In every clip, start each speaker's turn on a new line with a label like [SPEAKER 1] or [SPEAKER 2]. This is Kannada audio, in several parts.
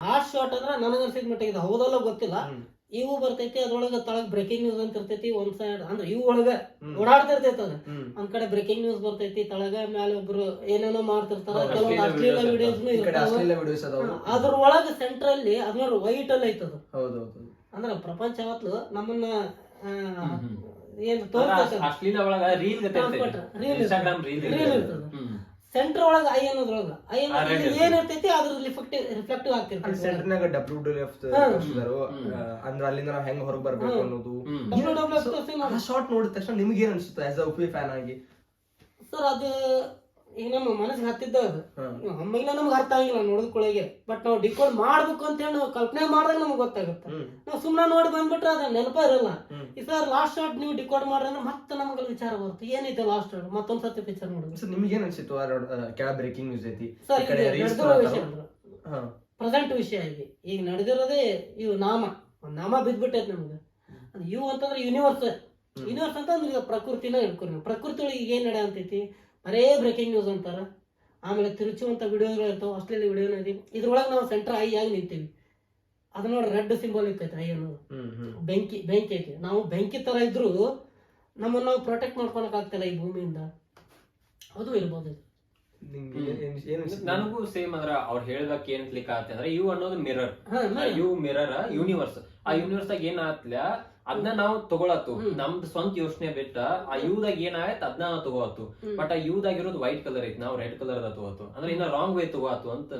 [SPEAKER 1] ಆ ಶಾಟ್ ಅಂದ್ರೆ ನನಗೆ ಅನ್ಸಿದ ಮಟ್ಟಿಗೆ ಇದು. ಹೌದಲ್ಲ ಗೊತ್ತಿಲ್ಲ. ಇವು ಬರ್ತೈತಿ ಅದ್ರೊಳಗ ತಳಗ್ ಬ್ರೇಕಿಂಗ್ ನ್ಯೂಸ್ ಅಂತ ಇರ್ತೈತಿ ಒಂದ್ ಸೈಡ್ ಅಂದ್ರೆ ಇವು ಒಳಗ. ಓಡಾಡ್ತಿರ್ತೈತಿ ಅದ. ಒಂದ್ ಕಡೆ ಬ್ರೇಕಿಂಗ್ ನ್ಯೂಸ್ ಬರ್ತೈತಿ ತಳಗ ಮ್ಯಾಲ ಒಬ್ರು ಏನೇನೋ ಮಾಡ್ತಿರ್ತಾರ ಕೆಲವೊಂದು
[SPEAKER 2] ಅಶ್ಲೀಲ
[SPEAKER 1] ವಿಡಿಯೋಸ್ ಅದ್ರ ಒಳಗ ಸೆಂಟ್ರಲ್ಲಿ ಅದ್ರ ವೈಟ್ ಅಲ್ಲಿ ಐತದ. ಅಂದ್ರ ಪ್ರಪಂಚ ಅವತ್ತು ನಮ್ಮನ್ನ ಏನು ತೋರ್ಸ್ತೈತೆ
[SPEAKER 2] ಅಶ್ಲೀಲ ಒಳಗ ರೀಲ್ ರೀಲ್
[SPEAKER 1] ಇರ್ತದೆ. ಸೆಂಟರ್ ಒಳಗ ಐ ಅನ್ನೋದ್ರೊಳಗ ಐ
[SPEAKER 2] ಇರ್ತದೆ.
[SPEAKER 1] ಏನ್ ಇರ್ತೈತಿ ಅದ್ರ ರಿಫ್ಲೆಕ್ಟಿವ್ ರಿಫ್ಲೆಕ್ಟಿವ್ ಆಗ್ತಿರ್ತೈತಿ
[SPEAKER 3] ಸೆಂಟರ್ನಾಗ ಡಬ್ಲ್ಯೂ ಡಬ್ಲ್ಯೂ ಎಫ್. ತೋರಿಸಿದಾರು. ಅಂದ್ರೆ ಅಲ್ಲಿಂದ ನಾವ್ ಹೆಂಗ್ ಹೊರಗೆ ಬರ್ಬೇಕು. ಅನ್ನೋದು
[SPEAKER 2] ಡಬ್ಲ್ಯೂ
[SPEAKER 1] WWE
[SPEAKER 3] ಆ ಶಾರ್ಟ್ ನೋಡಿದ ತಕ್ಷಣ ನಿಮ್ಗೆ ಏನ್ ಅನ್ಸುತ್ತೆ ಆಸ್ ಅ ಉಪಿ ಫ್ಯಾನ್ ಆಗಿ
[SPEAKER 1] ಸರ್ ಅದು ಈಗ ನಮ್ಮ ಮನಸ್ಸಿಗೆ ಹತ್ತಿದ್ದ ಅದು. ಒಮ್ಮೆಗಿನ ನಮ್ಗೆ ಅರ್ಥ ಆಗಿಲ್ಲ ನೋಡಿದ್ಕೊಳಗೆ ಬಟ್ ನಾವು ಡಿಕೋಡ್ ಮಾಡ್ಬೇಕು ಅಂತ ಹೇಳಿ ನಾವು ಕಲ್ಪನೆ ಮಾಡಿದಾಗ ನಮ್ಗೆ ಗೊತ್ತಾಗುತ್ತೆ. ನಾವು ಸುಮ್ಮನೆ ನೋಡಿ ಬಂದ್ಬಿಟ್ರೆ ಅದ ನೆನಪ ಇರಲ್ಲ. ಈ ಸರ್ ಲಾಸ್ಟ್ ಶಾಟ್ ನೀವು ಡಿಕೋಡ್ ಮಾಡ್ರೆ ಮತ್ತೆ ನಮ್ಗೆ ವಿಚಾರ ಬರುತ್ತೆ. ಏನೈತೆ ಲಾಸ್ಟ್ ಶಾಟ್ ಮತ್ತೊಂದ್ ಸತಿ ಪಿಕ್ಚರ್ ನೋಡುದು.
[SPEAKER 3] ಸೊ ನಿಮ್ಗೆ ಏನ್ ಅನ್ಸಿತ್ತು? ಕೆಳ ಬ್ರೇಕಿಂಗ್ ನ್ಯೂಸ್ ಐತಿ.
[SPEAKER 1] ಸರ್. ಪ್ರೆಸೆಂಟ್ ವಿಷಯ ಇಲ್ಲಿ ಈಗ ನಡೆದಿರೋದೇ ಇವು ನಾಮ. ನಾಮ ಬಿದ್ಬಿಟ್ಟೈತೆ ನಮ್ಗೆ. ಅದು ಇವು ಅಂತಂದ್ರೆ ಯೂನಿವರ್ಸ್ ಯೂನಿವರ್ಸ್ ಅಂತ ಅಂದ್ರೆ ಈಗ ಪ್ರಕೃತಿನ ಹೇಳ್ಕೊರಿ ಪ್ರಕೃತಿ ಒಳಗೆ ಈಗ ಏನ್ ನಡೆ ಅಂತೈತಿ? ಬರೇ ಬ್ರೇಕಿಂಗ್ ನ್ಯೂಸ್ ಅಂತಾರ. ಆಮೇಲೆ ತಿರುಚುವಂತ ವಿಡಿಯೋಗಳು ಇರ್ತಾವೆ ಅಷ್ಟರಲ್ಲಿ ವಿಡಿಯೋನ ಇದೆ ಇದ್ರೊಳಗೆ ನಾವು ಸೆಂಟರ್ ಐ ಆಗಿ ನಿಂತೀವಿ. ಅದನ್ನ ನೋಡಿ ರೆಡ್ ಸಿಂಬಲ್ ಇರ್ತೈತೆ ಐ ಅನ್ನೋದು. ಬೆಂಕಿ ಬೆಂಕಿ ಐತಿ. ನಾವು ಬೆಂಕಿ ತರ ಇದ್ರು ನಮ್ಮನ್ನ ನಾವು ಪ್ರೊಟೆಕ್ಟ್ ಮಾಡ್ಕೊಳಕ್ ಆಗ್ತಿಲ್ಲ ಈ ಭೂಮಿಯಿಂದ. ಅದು ಇರ್ಬೋದು
[SPEAKER 2] ನನಗೂ ಸೇಮ್ ಅಂದ್ರ ಅವ್ರು ಹೇಳಿದಕ್ಕೆ ಏನ್ ಕ್ಲಿಕ್ ಆಗತ್ತೆ ಅಂದ್ರೆ ಇವು ಅನ್ನೋದು ಮಿರರ್. ಇವು ಮಿರರ್ ಯೂನಿವರ್ಸ್ ಆ ಯೂನಿವರ್ಸ್ ಆಗ ಏನ್ ಆತ್ಲ ಅದನ್ನ ನಾವು ತಗೊಳತ್ತು.
[SPEAKER 1] ನಮ್
[SPEAKER 2] ನಮ್ದು ಸ್ವಂತ ಯೋಚನೆ ಬಿಟ್ಟ ಆ ಯೂದಾಗ ಏನಾಗತ್ತೆ ಅದನ್ನ ನಾವು ತಗೋತು. ಬಟ್ ಆ ಯೂದಾಗ ಇರೋದು ವೈಟ್ ಕಲರ್ ಐತಿ ನಾವು ರೆಡ್ ಕಲರ್ ಅದ ತಗೋತು ಅಂದ್ರೆ ಇನ್ನ ರಾಂಗ್ ವೇ ತಗೋತು ಅಂತ.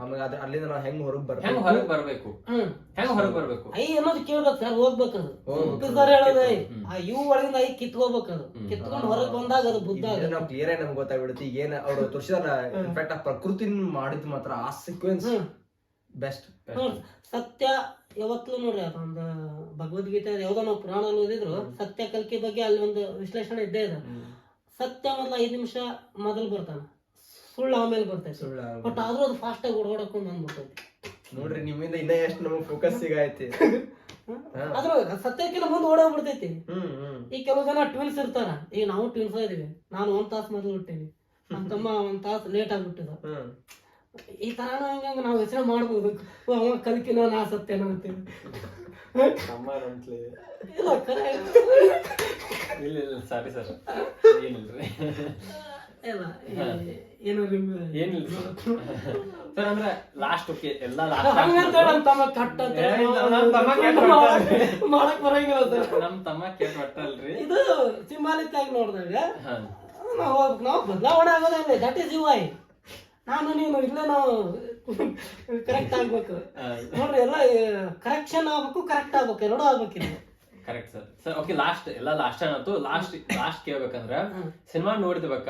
[SPEAKER 3] ಆಮೇಲೆ ಅದ್ರ ಅಲ್ಲಿಂದ ನಾವು ಹೆಂಗ್ ಹೊರಗ್
[SPEAKER 2] ಹೆಂಗ್
[SPEAKER 3] ಬರ್ಬೇಕು
[SPEAKER 2] ಹೊರಗ್ ಬರ್ಬೇಕು? ಹೆಂಗ್ ಹೊರಗ್ ಬರ್ಬೇಕು?
[SPEAKER 1] ಐ ಅನ್ನೋದು ಕೇಳ್ಬೇಕು ಸರ್ ಹೋಗ್ಬೇಕದು.
[SPEAKER 3] ಹೋಗ್ಬೇಕು.
[SPEAKER 1] ಸರ್ ಹೇಳೋದು ಆ ಯು ಒಳಗಿಂದ ಐ ಕಿತ್ಕೋಬೇಕದು. ಕಿತ್ಕೊಂಡು ಹೊರಗೆ ಬಂದಾಗ ಅದು ಬುದ್ಧ
[SPEAKER 3] ನಾವು ಕ್ಲಿಯರ್ ಆಗಿ ನಮ್ಗೆ ಗೊತ್ತಾಗ್ಬಿಡುತ್ತೆ. ಏನ್ ಅವ್ರು ತೋರಿಸಿದಾರ ಇನ್ಫ್ಯಾಕ್ಟ್ ಆ ಪ್ರಕೃತಿ ಮಾಡಿದ್ ಮಾತ್ರ ಆ ಸೀಕ್ವೆನ್ಸ್. ಬೆಸ್ಟ್
[SPEAKER 1] ನೋಡ್ರಿ ಸತ್ಯ ಯಾವತ್ತೂ ನೋಡ್ರಿ ಒಂದು ಭಗವದ್ಗೀತೆ ಯಾವ್ದೋ ನಾವು ಪುರಾಣದಲ್ಲಿ ಓದಿದ್ರು ಸತ್ಯ ಕಲ್ಕಿ ಬಗ್ಗೆ ಅಲ್ಲಿ ಒಂದು ವಿಶ್ಲೇಷಣೆ ಇದ್ದೇ ಇದೆ. ಸತ್ಯ ಮೊದಲ ಐದು ನಿಮಿಷ ಮೊದಲು ಬರ್ತಾನೆ. ಸುಳ್ಳು ಆಮೇಲೆ ಬರ್ತೈತಿ.
[SPEAKER 3] ಸುಳ್ಳು
[SPEAKER 1] ಬಟ್ ಆದ್ರೂ ಅದು ಫಾಸ್ಟ್ ಆಗಿ ಓಡಾಡ್ಕೊಂಡ್ ಬಂದ್ಬಿಡ್ತೈತಿ.
[SPEAKER 3] ನೋಡ್ರಿ ನಿಮ್ಮಿಂದ ಇನ್ನ ಎಷ್ಟು ನಮಗೆ ಫೋಕಸ್ ಸಿಗಾಯ್ತಿ.
[SPEAKER 1] ಆದ್ರೂ ಸತ್ಯಕ್ಕಿಂತ ಮುಂದೆ ಓಡೋಗ್ಬಿಡ್ತೈತಿ
[SPEAKER 3] ಈ
[SPEAKER 1] ಈಗ ಕೆಲವು ಜನ ಟ್ವಿನ್ಸ್ ಇರ್ತಾರ. ಈಗ ನಾವು ಟ್ವಿನ್ಸ್ ಇದೀವಿ ನಾನು ಒಂದ್ ತಾಸು ಮೊದಲು ಬಿಟ್ಟೇನಿ ನಮ್ಮ ತಮ್ಮ ಒಂದ್ ತಾಸು ಲೇಟ್ ಆಗ್ಬಿಟ್ಟಿದ ಈ ತರ ಹಂಗ ನಾವು ಯೋಚನೆ ಮಾಡ್ಬೋದು. ಅವ ಕಲ್ಕಿನ ನಾ ಅಂತೀವಿ ಇಲ್ಲ ಕರೆ.
[SPEAKER 2] ಇಲ್ಲ ಇಲ್ಲ ಸಾರಿ ಸರ್ ಏನಿಲ್ರಿ?
[SPEAKER 1] ಇಲ್ಲ ಈ- ಏನು ನಿಮ್ಮ
[SPEAKER 2] ಏನಿಲ್ಲ ಸರ್ ಅಂದ್ರೆ ಲಾಸ್ಟ್ ಓಕೆ ಎಲ್ಲಾ
[SPEAKER 1] ನಮ್ಮ ತಮ್ಮ
[SPEAKER 2] ನಮ್ಮ ಕೆಟ್ಟ
[SPEAKER 1] ಮಾಡಕ್- ಬರಂಗಿಲ್ಲ ಸರ್.
[SPEAKER 2] ನಮ್ ತಮ್ಮ ಕೇಟ್
[SPEAKER 1] ಇದು ಸಿಂಬಾಲಿಕ್ ಆಗಿ ನೋಡಿದಾಗ ನಾವು ನಾವು ಬದಲಾವಣೆ ಆಗೋದೇ ದಟ್ ಇಸ್ ಯು ಐ ನಾನು ನೀನು ಇಲ್ಲೇ ನಾವು ಕರೆಕ್ಟ್ ಆಗ್ಬೇಕು. ನೋಡ್ರಿ ಎಲ್ಲ ಕರೆಕ್ಷನ್ ಆಗ್ಬೇಕು ಕರೆಕ್ಟ್ ಆಗ್ಬೇಕು ಎರಡೂ ಆಗ್ಬೇಕಿಲ್ಲ
[SPEAKER 2] correct sir sir okay last ಎಲ್ಲ ಲಾಸ್ಟ್ ಅನ್ನತ್ತು ಲಾಸ್ಟ್ ಲಾಸ್ಟ್ ಕೇಳ್ಬೇಕಂದ್ರ. ಸಿನಿಮಾ ನೋಡಿದ್ಬೇಕ.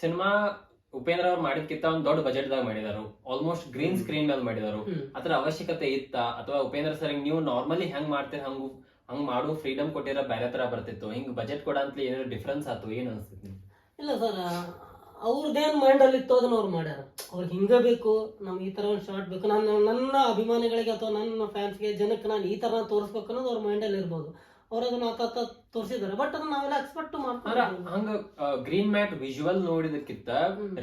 [SPEAKER 2] ಸಿನಿಮಾ ಉಪೇಂದ್ರ ಅವ್ರು ಮಾಡಿದ್ಕಿಂತ ಒಂದ್ ದೊಡ್ಡ ಬಜೆಟ್ ದಾಗ ಮಾಡಿದಾರು. ಆಲ್ಮೋಸ್ಟ್ ಗ್ರೀನ್ ಸ್ಕ್ರೀನ್ ಮೇಲೆ ಮಾಡಿದಾರು. ಅದ್ರ ಅವಶ್ಯಕತೆ ಇತ್ತ? ಅಥವಾ ಉಪೇಂದ್ರ ಸರ್ ನೀವು ನಾರ್ಮಲಿ ಹೆಂಗ್ ಮಾಡ್ತೀರ? ಹಂಗ ಹಂಗ್ ಮಾಡು ಫ್ರೀಡಮ್ ಕೊಟ್ಟಿರೋ ಬೇರೆ ತರ ಬರ್ತಿತ್ತು. ಹಿಂಗ್ ಬಜೆಟ್ ಕೊಡ ಅಂತ ಏನಾದ್ರು ಡಿಫ್ರೆನ್ಸ್ ಆತು ಏನ್ ಅನ್ಸ್ತಿತ್ತು
[SPEAKER 1] ಇಲ್ಲ ಸರ್ ಅವ್ರದ್ದೇನ್ ಮೈಂಡ್ ಅಲ್ಲಿ ಇತ್ತು ಅದನ್ನ ಅವ್ರು ಮಾಡ್ಯಾರ. ಅವ್ರಿಗೆ ಹಿಂಗ ಬೇಕು ನಮ್ಗೆ ಈ ತರ ಒಂದು ಶಾರ್ಟ್ ಬೇಕು ನಾನು ನನ್ನ ಅಭಿಮಾನಿಗಳಿಗೆ ಅಥವಾ ನನ್ನ ಫ್ಯಾನ್ಸ್ಗೆ ಜನಕ್ಕೆ ನಾನು ಈ ತರ ತೋರಿಸ್ಬೇಕು ಅನ್ನೋದು ಅವ್ರ ಮೈಂಡ್ ಅಲ್ಲಿ ಇರ್ಬೋದು. ಅವ್ರು ಅದನ್ನ ಆತ ತೋರಿಸಿದ್ದಾರೆ ಬಟ್ ಅದನ್ನ ನಾವೆಲ್ಲ ಎಕ್ಸ್ಪೆಕ್ಟ್
[SPEAKER 2] ಮಾಡ್ತೀವಿ
[SPEAKER 1] ಮಾಡ್ಕೊಂಡು
[SPEAKER 2] ಹಂಗ green mat visual ನೋಡಿದಕ್ಕಿಂತ.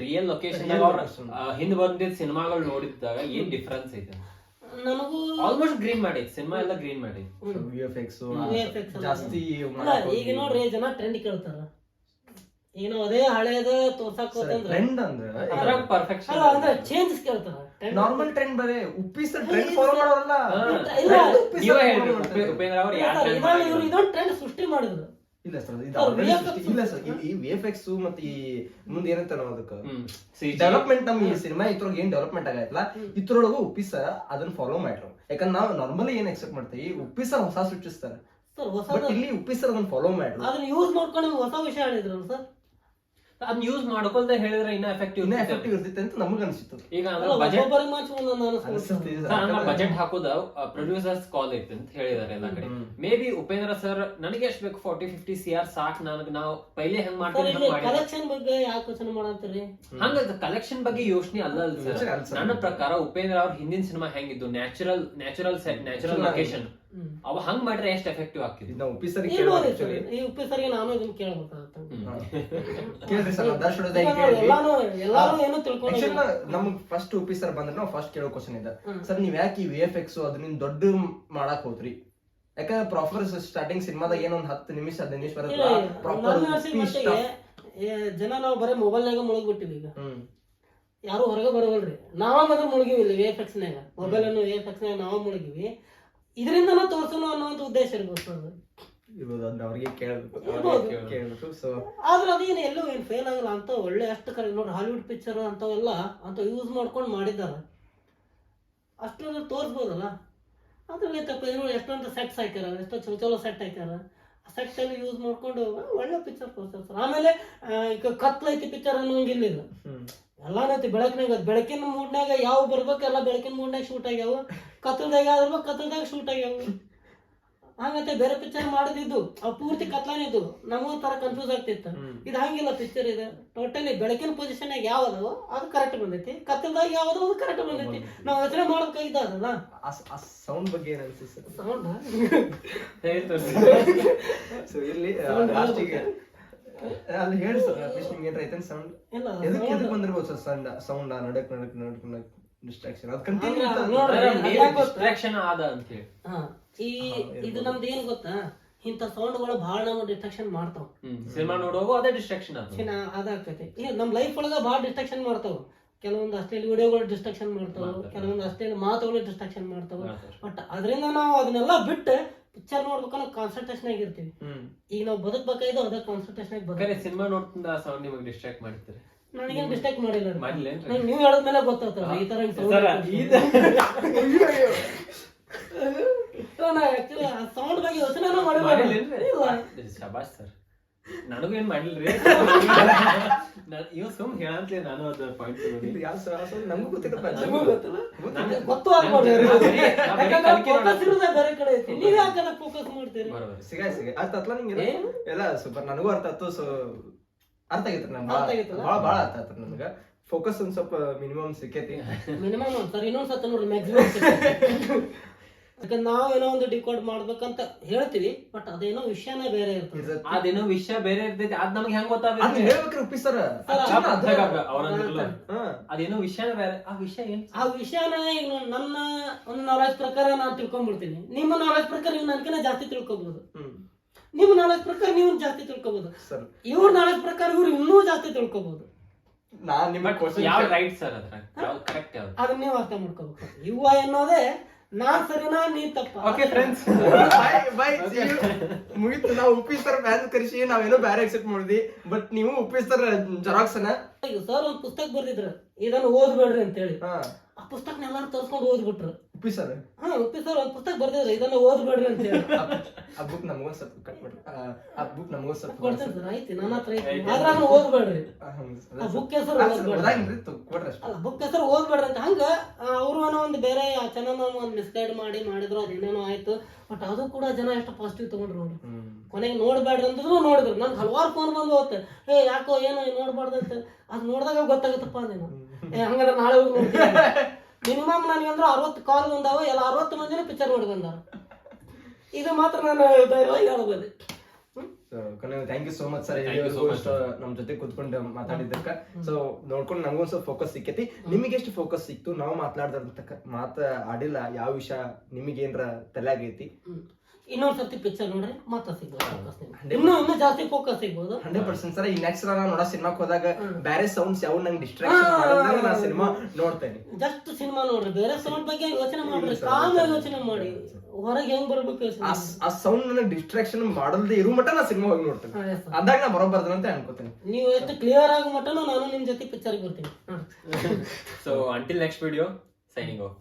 [SPEAKER 2] Real location. Hind ಬಂದಿದ್ದ ಸಿನಿಮಾಗಳು ನೋಡಿದಾಗ ಏನ್ ಡಿಫ್ರೆನ್ಸ್ ಐತೆ?
[SPEAKER 1] ನನಗೂ
[SPEAKER 2] ಆಲ್ಮೋಸ್ಟ್ ಗ್ರೀನ್ ಮಾಡಿ ಸಿನಿಮಾ ಎಲ್ಲ ಗ್ರೀನ್ ಮಾಡಿ
[SPEAKER 3] ವಿ ಎಫ್ ಎಕ್ಸ್
[SPEAKER 1] VFX ಎಲ್ಲ
[SPEAKER 3] ಜಾಸ್ತಿ
[SPEAKER 1] ಈಗ ನೋಡ್ರಿ ಜನ ಟ್ರೆಂಡ್ ಕೇಳ್ತಾರ. ಈಗ ನಾವು ಅದೇ ಹಳೇದ ತೋರ್ಸಕ್ ಹೋತಂದ್ರ
[SPEAKER 3] ಟ್ರೆಂಡ್ ಅಂದ್ರೆ
[SPEAKER 2] ಅದ್ರಾಗ ಪರ್ಫೆಕ್ಷನ್
[SPEAKER 1] ಅಲ್ಲ ಅಂದ್ರೆ ಚೇಂಜಸ್ ಕೇಳ್ತಾರ
[SPEAKER 3] ನಾರ್ಮಲ್ ಟ್ರೆಂಡ್ ಬರೇ ಉಪ್ಪಿಸ ಟ್ರೆಂಡ್ ಫಾಲೋ ಮಾಡೋರಲ್ಲ.
[SPEAKER 1] ಇಲ್ಲ,
[SPEAKER 2] ನೀವೇ ಹೇಳ್ರಿ ಉಪೇಂದ್ರ ಅವರು ಯಾರು
[SPEAKER 1] sir, ಇದ್ರಲ್ಲಿ ಇವ್ರು ಇದೊಂದು ಟ್ರೆಂಡ್ ಸೃಷ್ಟಿ ಮಾಡಿದ್ರು.
[SPEAKER 3] ಇಲ್ಲ ಸರ್ ಇದು ಇಲ್ಲ ಸರ್ ಈ ವಿಎಫ್ಎಕ್ಸ್ ಎಫ್ ಎಕ್ಸ್ ಮತ್ತೆ ಈ ಮುಂದೆ ಏನಂತ ನಾವು ಅದಕ್ಕೆ? ಡೆವಲಪ್ಮೆಂಟ್ ನಮ್ ಈ ಸಿನಿಮಾ ಇದ್ರೊಳಗೆ ಏನ್ ಡೆವಲಪ್ಮೆಂಟ್ ಆಗೈತಲ್ಲ ಇದ್ರೊಳಗೂ ಉಪ್ಪಿಸ ಅದನ್ನ ಫಾಲೋ ಮಾಡ್ರು. ಯಾಕಂದ್ರೆ ನಾವು ನಾರ್ಮಲಿ ಏನ್ ಎಕ್ಸೆಪ್ಟ್ ಮಾಡ್ತೀವಿ ಉಪ್ಪಿಸ ಹೊಸ ಸೃಷ್ಟಿಸ್ತಾರೆ.
[SPEAKER 1] ಸರ್ ಹೊಸ
[SPEAKER 3] ಬಟ್ ಇಲ್ಲಿ ಉಪ್ಪಿಸ ಅದನ್ನ ಫಾಲೋ ಮಾಡ್ರು.
[SPEAKER 1] ಅದನ್ನ ಯೂಸ್ ಮಾಡ್ಕೊಂಡು ಹೊಸ ವಿಷಯ ಹೇಳಿದ್ರು ಸರ್?
[SPEAKER 2] ಅದ್ನ ಯೂಸ್ ಮಾಡ್ಕೊಳ್ದೆ ಹೇಳಿದ್ರೆ ಇನ್ನ ಎಫೆಕ್ಟಿವ್
[SPEAKER 3] ಇನ್ನ ಎಫೆಕ್ಟಿವ್ ಇರ್ತೈತೆ ಅಂತ ನಮಗೆ ಅನ್ಸಿತ್ತು
[SPEAKER 2] ಈಗ ಬಜೆಟ್. ಬಜೆಟ್ ಹಾಕೋದ ಪ್ರೊಡ್ಯೂಸರ್ಸ್ ಕಾಲ್ ಐತೆ ಅಂತ ಹೇಳಿದಾರೆ ಎಲ್ಲಾ ಕಡೆ. ಮೇ ಬಿ ಉಪೇಂದ್ರ ಸರ್ ನನಗೆ ಎಷ್ಟು ಬೇಕು? ಫಾರ್ಟಿ ಫಿಫ್ಟಿ ಸಿ ಆರ್ ಸಾಕ್ ನನಗೆ ನಾವು ಪೈಲೆ ಹೆಂಗ್ ಮಾಡ್ತೀವಿ
[SPEAKER 1] ಕಲೆಕ್ಷನ್ ಬಗ್ಗೆ ಯಾಕೆ ಯೋಚನೆ ಮಾಡಂತೀರಿ
[SPEAKER 2] ಹಂಗ ಕಲೆಕ್ಷನ್ ಬಗ್ಗೆ ಯೋಚನೆ ಅಲ್ಲ ಸರ್ ನನ್ನ ಪ್ರಕಾರ ಉಪೇಂದ್ರ ಅವ್ರ ಹಿಂದಿನ cinema ಹೆಂಗಿದ್ದು? Natural natural set natural location. ಅವ ಹಂಗ್ ಮಾಡ್ರೆ ಎಷ್ಟು ಎಫೆಕ್ಟಿವ್ ಆಗ್ತಿದ್
[SPEAKER 3] ನಾವು ಉಪ್ಪಿಸರಿ
[SPEAKER 1] ಕೇಳೋದು. ಈ ಉಪ್ಪಿಸರಿಗೆ ನಾನು ಇದನ್ನ ಕೇಳ್ಬೇಕಾಗತ್ತೆ.
[SPEAKER 3] ಕೇಳ್ರಿ ಸರ್ ದರ್ಶನದ
[SPEAKER 1] ಈಗ ನಾವು ಎಲ್ಲಾನು ಎಲ್ಲಾರು ಏನು ತಿಳ್ಕೊಂಡಿಲ್ಲ.
[SPEAKER 3] ನಮಗ್ ಫಸ್ಟ್ ಉಪ್ಪಿಸರ್ ಬಂದ್ರೆ ನಾವು ಫಸ್ಟ್ ಕೇಳೋ ಕ್ವಶನ್ ಇದೆ.
[SPEAKER 1] ಹ್ಮ್.
[SPEAKER 3] ಸರ್ ನೀವ್ ಯಾಕೆ ಈ ವಿ ಎಫ್ ಎಕ್ಸ್ ಅದನ್ನ ದೊಡ್ಡ ಮಾಡಕ್ ಹೋದ್ರಿ? ಯಾಕಂದ್ರೆ ಪ್ರಾಪರ್ ಸ್ಟಾರ್ಟಿಂಗ್ ಸಿನಿಮಾದಾಗ ಏನೊಂದ್ ಹತ್ತು ನಿಮಿಷ ಹದಿನೈದು ನಿಮಿಷ
[SPEAKER 1] ಇಲ್ಲ, ಇಲ್ಲ.
[SPEAKER 3] ಪ್ರಾಪರ್
[SPEAKER 1] ನನ್ನ ಅನ್ಸಿದ ಮಟ್ಟಿಗೆ ಏ, ಜನ ನಾವು ಬರೀ ಮೊಬೈಲ್ನಾಗ ಮುಳುಗ್ಬಿಟ್ಟಿವಿ ಈಗ.
[SPEAKER 3] ಹ್ಮ್.
[SPEAKER 1] ಯಾರು ಹೊರಗೆ ಬರೋವಲ್ರಿ. ನಾವ ಮೊದಲು ಮುಳುಗಿವಿ ಇಲ್ಲಿ ವಿ ಎಫ್ ಎಕ್ಸ್ ನಾಗ ಮೊಬೈಲ್ ಅನ್ನು ವಿ ಎಫ್ ಎಕ್ಸ್ ನಾಗ ನಾವ ಮುಳುಗಿವಿ. ಇದರಿಂದನೂ ತೋರ್ಸೋಣ ಅನ್ನೋ ಒಂದು ಉದ್ದೇಶ ಇರ್ಬೋದು ಅದು.
[SPEAKER 3] ಇರ್ಬೋದು ಅದನ್ನ ಅವ್ರಿಗೆ ಕೇಳ್ಬೇಕು
[SPEAKER 1] ಇರ್ಬೋದು.
[SPEAKER 3] ಕೇಳ್ಬೇಕು ಸೊ
[SPEAKER 1] ಆದ್ರೆ ಅದೇನು ಎಲ್ಲೂ ಏನು ಫೇಲ್ ಆಗಲ್ಲ ಅಂತ ಒಳ್ಳೆ ಅಷ್ಟು ಕರೆ ನೋಡಿ ಹಾಲಿವುಡ್ ಪಿಕ್ಚರ್ ಅಂತವೆಲ್ಲ ಅಂತ ಯೂಸ್ ಮಾಡ್ಕೊಂಡು ಮಾಡಿದ್ದಾರೆ. ಅಷ್ಟೊಂದು ತೋರಿಸ್ಬೋದಲ್ಲ? ಅದ್ರಲ್ಲಿ ತಪ್ಪ ಎಷ್ಟೊಂದು ಸೆಟ್ಸ್ ಹಾಕ್ಯಾರ ಎಷ್ಟೋ ಚಲೋ ಚಲೋ ಸೆಟ್ ಹಾಕ್ಯಾರ. ಆ ಸೆಟ್ ಎಲ್ಲ ಯೂಸ್ ಮಾಡ್ಕೊಂಡು ಒಳ್ಳೆ ಪಿಕ್ಚರ್ ತೋರಿಸ್ತಾರೆ ಆಮೇಲೆ ಆ, ಈಗ ಕತ್ಲೈತಿ ಪಿಕ್ಚರ್ ಅನ್ನೋಂಗಿಲ್ಲ ಇದು
[SPEAKER 3] ಹ್ಮ್.
[SPEAKER 1] ಎಲ್ಲಾನೈತಿ ಬೆಳಕಿನಾಗ ಬೆಳಕಿನ ಮೂಡ್ನಾಗ ಯಾವ ಬರ್ಬೇಕು ಎಲ್ಲ ಬೆಳಕಿನ ಮೂಡ್ನಾಗ ಶೂಟ್ ಆಗ್ಯಾವ. ಕತ್ತಲ್ದಾಗ ಆದ್ರ ಕತ್ತಲ್ದಾಗ ಶೂಟ್ ಆಗ್ಯಾವ. ಹಂಗಂತ ಬೇರೆ ಪಿಕ್ಚರ್ ಮಾಡದಿದ್ದು ಅವ್ ಪೂರ್ತಿ ಕತ್ಲಾನಿದ್ದು ನಮಗೊಂದ್ ತರ ಕನ್ಫ್ಯೂಸ್ ಆಗ್ತಿತ್ತು. ಇದು ಹಂಗಿಲ್ಲ ಪಿಕ್ಚರ್ ಇದು. ಟೋಟಲಿ ಬೆಳಕಿನ ಪೊಸಿಷನ್ ಯಾವ್ದು ಅದು ಕರೆಕ್ಟ್ ಬಂದೈತಿ. ಕತ್ತಲ್ದಾಗ ಯಾವ್ದು ಅದು ಕರೆಕ್ಟ್ ಬಂದೈತಿ. ನಾವು ಯೋಚನೆ ಮಾಡ್ಬೇಕಾಗಿದ್ದ ಅದಲ್ಲ
[SPEAKER 3] ಆ ಸೌಂಡ್ ಬಗ್ಗೆ ಏನ್ ಅನ್ಸುತ್ತೆ?
[SPEAKER 1] ಸೌಂಡ್
[SPEAKER 3] ಸೊ ಇಲ್ಲಿ
[SPEAKER 1] Sound
[SPEAKER 3] ಲಾಸ್ಟಿಗೆ ಅಲ್ಲಿ ಹೇಳಿ ಸರ್ ಅಟ್ಲೀಸ್ಟ್ ನಿಮ್ಗೆ ಏನಾರ ಐತೆ ಸೌಂಡ್ ಎದಕ್ಕೆ
[SPEAKER 1] sound-
[SPEAKER 3] ಎದಕ್ಕೆ ಬಂದಿರ್ಬೋದು ಸರ್ ಸೌಂಡ್ ಸೌಂಡ್ ನಡಕ್ ನಡಕ್ ನಡಕ್ ನಡಕ್? ಡಿಸ್ಟ್ರಾಕ್ಷನ್ ಅದು ಕಂಟಿನ್ಯೂ
[SPEAKER 2] ಆದ ಅಂತ ಹೇಳಿ.
[SPEAKER 1] ಹಾ ಈ ಇದು ನಮ್ದು ಏನ್ ಗೊತ್ತಾ? ಇಂಥ ಸೌಂಡ್ಗಳು ಬಹಳ ನಾವು ಡಿಸ್ಟ್ರಾಕ್ಷನ್ ಮಾಡ್ತಾವ.
[SPEAKER 2] ಸಿನಿಮಾ ನೋಡುವಾಗ ಅದೇ ಡಿಸ್ಟ್ರಾಕ್ಷನ್
[SPEAKER 1] ಅದಾಗ್ತೈತಿ ಈಗ ನಮ್ಮ ಲೈಫ್ ಒಳಗ ಭಾಳ ಡಿಸ್ಟ್ರಾಕ್ಷನ್ ಮಾಡ್ತಾವ. ಕೆಲವೊಂದು ಅಷ್ಟೇ ವಿಡಿಯೋಗಳು ಡಿಸ್ಟ್ರಾಕ್ಷನ್ ಮಾಡ್ತಾವ. ಕೆಲವೊಂದು ಅಷ್ಟೇ ಮಾತುಗಳು ಡಿಸ್ಟ್ರಾಕ್ಷನ್ ಮಾಡ್ತಾವ. ಬಟ್ ಅದರಿಂದ ನಾವು ಅದನ್ನೆಲ್ಲ ಬಿಟ್ಟು ಪಿಕ್ಚರ್ ನೋಡ್ಬೇಕನ್ನೋ ಕಾನ್ಸಂಟ್ರೇಷನ್ ಆಗಿರ್ತೀವಿ
[SPEAKER 3] ಹ್ಮ್.
[SPEAKER 1] ಈಗ ನಾವು ಬದುಕಬೇಕಾಯ್ದು ಅದೇ ಕಾನ್ಸಂಟ್ರೇಷನ್ ಆಗಿ
[SPEAKER 2] ಸಿನಿಮಾ ನೋಡ್ತಿಂದ ಸೌಂಡ್ ನಿಮಗೆ ಡಿಸ್ಟ್ರಾಕ್ಟ್ ಮಾಡ್ತಾರೆ
[SPEAKER 1] ನನಗೇನು ಮಿಸ್ಟೇಕ್ ಮಾಡಿಲ್ಲ? ನಂಗ್ ನೀವ್ ಹೇಳದ್ಮೇಲೆ ಗೊತ್ತಾಗ್ತದ. ಈ ತರ ಸೌಂಡ್ ಬಗ್ಗೆ ಯೋಚನೆ ಮಾಡಿಲ್ಲ?
[SPEAKER 2] ಶಬಾಷ್ ಸರ್. ನನಗೂ ಏನ್ ಮಾಡಿಲ್ರಿ? ನಾನ್- ಇವ್ ಸುಮ್ ಹೇಳಂತ್ಲೆ ನಾನು ಅದ ಪಾಯಿಂಟ್
[SPEAKER 3] ಇದು ಯಾವ ಸರ್ ನಮಗೂ ಗೊತ್ತಿಲ್ಲ.
[SPEAKER 1] ಗೊತ್ತು
[SPEAKER 2] ಬರೀ-
[SPEAKER 1] ಕಡೆ ಐತಿ ನೀವ್ ಯಾಕಂದ್ರೆ ಫೋಕಸ್ ಮಾಡ್ತೀರಿ?
[SPEAKER 3] ಸಿಗ ಸಿಗ. ಅರ್ಥ ಅತ್ಲ ನಿಂಗೆ? ಎಲ್ಲ ಸೂಪರ್ ನನಗೂ ಅರ್ಥ ಆಯ್ತು ಸೊ ಅರ್ಥ ಆಗೈತ್ರಿ ನಮ್ಗೆ
[SPEAKER 1] ಅರ್ಥ ಆಗೈತಲ್ಲ?
[SPEAKER 3] ಭಾಳ ಭಾಳ ಅರ್ಥ ಆಯ್ತು ನಮ್ಗೆ ಫೋಕಸ್ ಒಂದ್ ಸ್ವಲ್ಪ ಮಿನಿಮಮ್ ಸಿಕ್ಕೈತಿ.
[SPEAKER 1] ಮಿನಿಮಮ್ ಸರ್ ಇನ್ನೊಂದ್ ಸತ ನೋಡ್ರಿ ಮ್ಯಾಕ್ಸಿಮಮ್ ಯಾಕಂದ್ರೆ ನಾವ್ ಏನೋ ಒಂದು ಡಿಕೋಡ್ ಮಾಡ್ಬೇಕಂತ ಹೇಳ್ತೀವಿ ಬಟ್ ಅದೇನೋ ವಿಷಯನೇ ಬೇರೆ ಇರ್ತದೆ.
[SPEAKER 2] ಅದೇನೋ ವಿಷಯ ಬೇರೆ ಇರ್ತೈತಿ ಅದ್ ನಮ್ಗೆ ಹೆಂಗ್
[SPEAKER 3] ಅದ್ನ
[SPEAKER 2] ಗೊತ್ತಾಗುತ್ತೆ
[SPEAKER 3] ಹೇಳ್ಬೇಕ್ರಿ ಉಪ್ಪಿ ಸರ್.
[SPEAKER 2] ಅವ್ರಂದ್ರಲ್ಲ ಅದೇನೋ ವಿಷಯನೇ ಬೇರೆ. ಆ ವಿಷಯ ಏನ್?
[SPEAKER 1] ಆ ವಿಷಯನ ಈಗ ನೋಡ್ ನನ್ನ ಒಂದು ನಾಲೆಜ್ ಪ್ರಕಾರ ನಾನು ತಿಳ್ಕೊಂಡ್ಬಿಡ್ತೀನಿ ನಿಮ್ಮ ನಾಲೆಜ್ ಪ್ರಕಾರ ನೀವು ನನ್ಕಿನ ಜಾಸ್ತಿ ತಿಳ್ಕೊಬಹುದು
[SPEAKER 3] ಹ್ಮ್.
[SPEAKER 1] ನಿಮ್ಮ ನಾಲ್ಕು ಪ್ರಕಾರ ನೀವು ಜಾಸ್ತಿ ತಿಳ್ಕೊಬಹುದು
[SPEAKER 3] ಸರ್.
[SPEAKER 1] ಇವ್ರ ನಾಲ್ಕು ಪ್ರಕಾರ ಇವ್ರು ಇನ್ನೂ ಜಾಸ್ತಿ ತಿಳ್ಕೊಬಹುದು
[SPEAKER 3] ನಾನ್ ನಿಮ್ಮ
[SPEAKER 2] ಯಾವ ರೈಟ್ ಸರ್ ಅದ್ರ ಕರೆಕ್ಟ್ ಯಾವ್ದು
[SPEAKER 1] ಅದನ್ನ ನೀವು ಅರ್ಥ ಮಾಡ್ಕೋಬೇಕು. ಇವ್ವ ಎನ್ನೋದೇ ನಾನ್ ಸರಿನಾ ನೀ ತಪ್ಪ?
[SPEAKER 2] ಓಕೆ ಫ್ರೆಂಡ್ಸ್
[SPEAKER 3] ಮುಗಿತು. ನಾವು ಉಪ್ಪಿ ಸರ್ ಫ್ಯಾನ್ಸ್ ಕರೆಸಿ ನಾವೇನೋ ಬ್ಯಾರೆ ಎಕ್ಸೆಪ್ಟ್ ಮಾಡಿದ್ವಿ. ಬಟ್ ನೀವು ಉಪ್ಪಿ ಸರ್ ಜೆರಾಕ್ಸ್
[SPEAKER 1] ಈಗ ಸರ್ ಒಂದ್ ಪುಸ್ತಕ ಬರ್ದಿದ್ರ. ಇದನ್ನ ಓದ್ಬೇಡ್ರಿ ಅಂತ ಹೇಳಿ
[SPEAKER 3] ಹಾ.
[SPEAKER 1] ಆ ಪುಸ್ತಕನ ಎಲ್ಲಾರು ತರ್ಸ್ಕೊಂಡು ಓದ್ಬಿಟ್ರು.
[SPEAKER 3] ಉಪ್ಪಿ ಸರ್?
[SPEAKER 1] ಹಾ ಉಪ್ಪಿ ಸರ್ ಒಂದ್ ಪುಸ್ತಕ ಬರ್ದಿದ್ರೆ ಇದನ್ನ ಓದ್ಬೇಡ್ರಿ ಅಂತ ಹೇಳಿ.
[SPEAKER 3] ಆ ಬುಕ್ ನಮಗೊಂದ್ ಸ್ವಲ್ಪ ಕಟ್ ಆ- ಬುಕ್ ನಮಗೊಂದ್ ಸ್ವಲ್ಪ
[SPEAKER 1] ಕೊಡ್ತೇನೆ ಸರ್ ಐತಿ ನನ್ನ ಹತ್ರ ಐತಿ ಆದ್ರೆ ಅದನ್ನ ಓದ್ಬೇಡ್ರಿ.
[SPEAKER 3] ಆ, ಅದೇ.
[SPEAKER 1] ಬುಕ್ ಹೆಸರು ಓದ್ಬೇಡ್ರಿ?
[SPEAKER 3] ಕೊಡ್ರಿ
[SPEAKER 1] ಅಲ್ಲ ಬುಕ್ ಹೆಸರು ಓದ್ಬೇಡ್ರಿ ಅಂತ. ಹಂಗ ಅವರು ಏನೋ ಒಂದು ಬೇರೆ ಚಾನಲ್ ಒಂದು ಮಿಸ್ಗೈಡ್ ಮಾಡಿ ಮಾಡಿದ್ರು ಅದೇನೇನೋ ಆಯ್ತು. ಬಟ್ ಅದು ಕೂಡ ಜನ ಎಷ್ಟು ಪಾಸಿಟಿವ್ ತಗೊಂಡ್ರು ನೋಡ್ರಿ. ಕೊನೆಗೆ ನೋಡ್ಬೇಡ್ರಿ ಅಂದ್ರು ನೋಡಿದ್ರು. ನಂಗೆ ಹಲವಾರು ಫೋನ್ ಬಂದು ಹೋಗುತ್ತೆ ಏ ಯಾಕೋ ಏನೋ ನೋಡ್ಬಾರ್ದು ಅಂತ ಅದು ನೋಡಿದಾಗ ಗೊತ್ತಾಗುತ್ತಪ್ಪ ನೀನು. ಹಂಗಾದ್ರೆ ನಾಳೆ ಹೋಗಿ ಮಿನಿಮಮ್ ನನಗೆ ಅಂದ್ರೆ ಅರವತ್ತು ಕಾಲ್ ಬಂದಾವ ಎಲ್ಲ ಅರವತ್ತು ಮಂದಿನ ಪಿಕ್ಚರ್ ನೋಡಿ ಬಂದಾರ ಇದು ಮಾತ್ರ ನಾನು ಧೈರ್ಯವಾಗಿ ಹೇಳ್ಬೋದು
[SPEAKER 3] thank you so much sir
[SPEAKER 2] Thank you so much,
[SPEAKER 3] ನಮ್ ಜೊತೆ ಕುತ್ಕೊಂಡು ಮಾತಾಡಿದ್ದಕ್ಕೆ. ಸೊ ನೋಡ್ಕೊಂಡು ನಮಗೊಂದ್ ಸ್ವಲ್ಪ ಫೋಕಸ್ ಸಿಕ್ಕೈತಿ. ನಿಮಗೆ ಎಷ್ಟು ಫೋಕಸ್ ಸಿಕ್ತು? ನಾವು ಮಾತಾಡ್ದಂತ ಮಾತ ಆಡಿಲ್ಲ ಯಾವ ವಿಷಯ ನಿಮಗೆ ತಲೆ ತಲೆಯಾಗೈತಿ?
[SPEAKER 1] ಇನ್ನೊಂದ್ ಸರ್ತಿ ಪಿಕ್ಚರ್ ನೋಡ್ರಿ ಮತ್ತೆ ಸಿಗ್ಬೋದು ಫೋಕಸ್ ಇನ್ನೂ ಇನ್ನೂ ಜಾಸ್ತಿ ಫೋಕಸ್ ಸಿಗ್ಬೋದು.
[SPEAKER 3] ಹಂಡ್ರೆಡ್ ಪರ್ಸೆಂಟ್ ಸರ್ ಈ ನೆಕ್ಸ್ಟ್ ನಾನು ನೋಡೋ ಸಿನಿಮಾಕ್ ಹೋದಾಗ ಬೇರೆ ಸೌಂಡ್ಸ್ ಯಾವ ನಂಗೆ ಡಿಸ್ಟ್ರಾಕ್ಷನ್ ನಾ ಸಿನಿಮಾ ನೋಡ್ತೇನೆ.
[SPEAKER 1] ಜಸ್ಟ್ ಸಿನಿಮಾ ನೋಡ್ರಿ. ಬೇರೆ ಸೌಂಡ್ ಬಗ್ಗೆ ಯೋಚನೆ ಮಾಡ್ರಿ ಕಾಮ ಯೋಚನೆ ಮಾಡಿ. ಹೊರಗೆ ಹೆಂಗ್ ಬರ್ಬೇಕು ಯೋಚನೆ
[SPEAKER 3] ಆ ಆ ಸೌಂಡ್ ನನಗೆ ಡಿಸ್ಟ್ರಾಕ್ಷನ್ ಮಾಡಲ್ದೆ ಇರೋ ಮಟ್ಟ ನಾ ಸಿನಿಮಾ ಹೋಗಿ ನೋಡ್ತೇನೆ. ಅದಾಗ ನಾ ಬರೋಬಾರ್ದು ಅಂತ ಅನ್ಕೋತೇನೆ.
[SPEAKER 1] ನೀವು ಎಷ್ಟು ಕ್ಲಿಯರ್ ಆಗೋ ಮಟ್ಟನು ನಾನು ನಿಮ್ ಜೊತೆ ಪಿಕ್ಚರ್ಗೆ ಬರ್ತೀನಿ.
[SPEAKER 2] So until next video signing off